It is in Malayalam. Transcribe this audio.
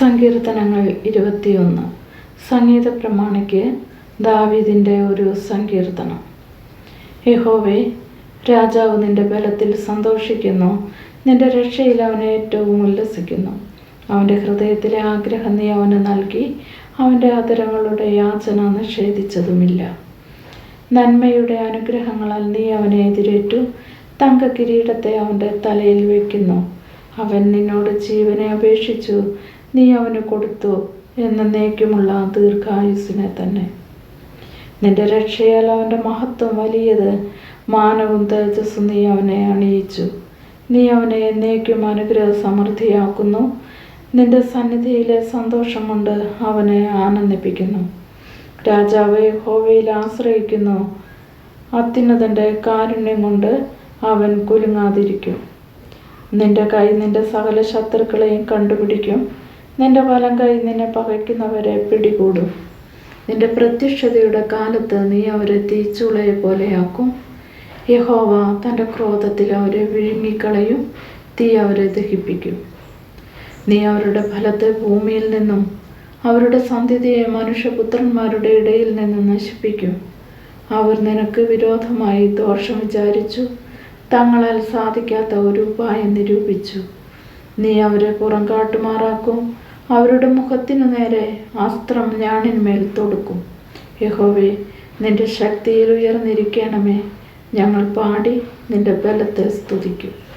സങ്കീർത്തനങ്ങൾ ഇരുപത്തിയൊന്ന്. സംഗീത പ്രമാണിക്ക് ദാവീദിന്റെ ഒരു സങ്കീർത്തനം. യഹോവേ രാജാവ് നിന്റെ ബലത്തിൽ സന്തോഷിക്കുന്നു. നിന്റെ രക്ഷയിൽ അവനെ ഏറ്റവും ഉല്ലസിക്കുന്നു. അവന്റെ ഹൃദയത്തിലെ ആഗ്രഹം നീ അവന് നൽകി. അവന്റെ ആദരങ്ങളുടെ യാചന നിഷേധിച്ചതുമില്ല. നന്മയുടെ അനുഗ്രഹങ്ങളാൽ നീ അവനെ എതിരേറ്റു. തങ്ക കിരീടത്തെ അവന്റെ തലയിൽ വയ്ക്കുന്നു. അവൻ നിന്നോട് ജീവനെ അപേക്ഷിച്ചു. നീ അവന് കൊടുത്തു എന്നേക്കുമുള്ള ദീർഘായുസിനെ തന്നെ. നിന്റെ രക്ഷയാൽ അവന്റെ മഹത്വം വലിയത് മാനവും തേജസ്സും നീ അവനെ അണിയിച്ചു. നീ അവനെ എന്നേക്കും അനുഗ്രഹ സമൃദ്ധിയാക്കുന്നു നിന്റെ സന്നിധിയിലെ സന്തോഷം കൊണ്ട് അവനെ ആനന്ദിപ്പിക്കുന്നു. രാജാവെ ഹോവയിൽ ആശ്രയിക്കുന്നു. അത്യുന്നതന്റെ കാരുണ്യം കൊണ്ട് അവൻ കുലുങ്ങാതിരിക്കും. നിന്റെ കൈ നിന്റെ സകല ശത്രുക്കളെയും കണ്ടുപിടിക്കും. നിന്റെ വലം കൈ നിന്നെ പകയ്ക്കുന്നവരെ പിടികൂടും. നിന്റെ പ്രത്യക്ഷതയുടെ കാലത്ത് നീ അവരെ തീച്ചുളയെ പോലെയാക്കും. യഹോവ തന്റെ ക്രോധത്തിൽ അവരെ വിഴുങ്ങിക്കളയും തീ അവരെ ദഹിപ്പിക്കും. നീ അവരുടെ ഫലത്തെ ഭൂമിയിൽ നിന്നും അവരുടെ സന്ധ്യതയെ മനുഷ്യപുത്രന്മാരുടെ ഇടയിൽ നിന്നും നശിപ്പിക്കും. അവർ നിനക്ക് വിരോധമായി ദോഷം വിചാരിച്ചു. തങ്ങളാൽ സാധിക്കാത്ത ഒരു ഉപായം നിരൂപിച്ചു. നീ അവരെ പുറം കാട്ടുമാറാക്കും. അവരുടെ മുഖത്തിനു നേരെ അസ്ത്രം ഞാണിന്മേൽ തൊടുക്കും. യഹോവേ നിന്റെ ശക്തിയിൽ ഉയർന്നിരിക്കണമേ. ഞങ്ങൾ പാടി നിന്റെ ബലത്തെ സ്തുതിക്കും.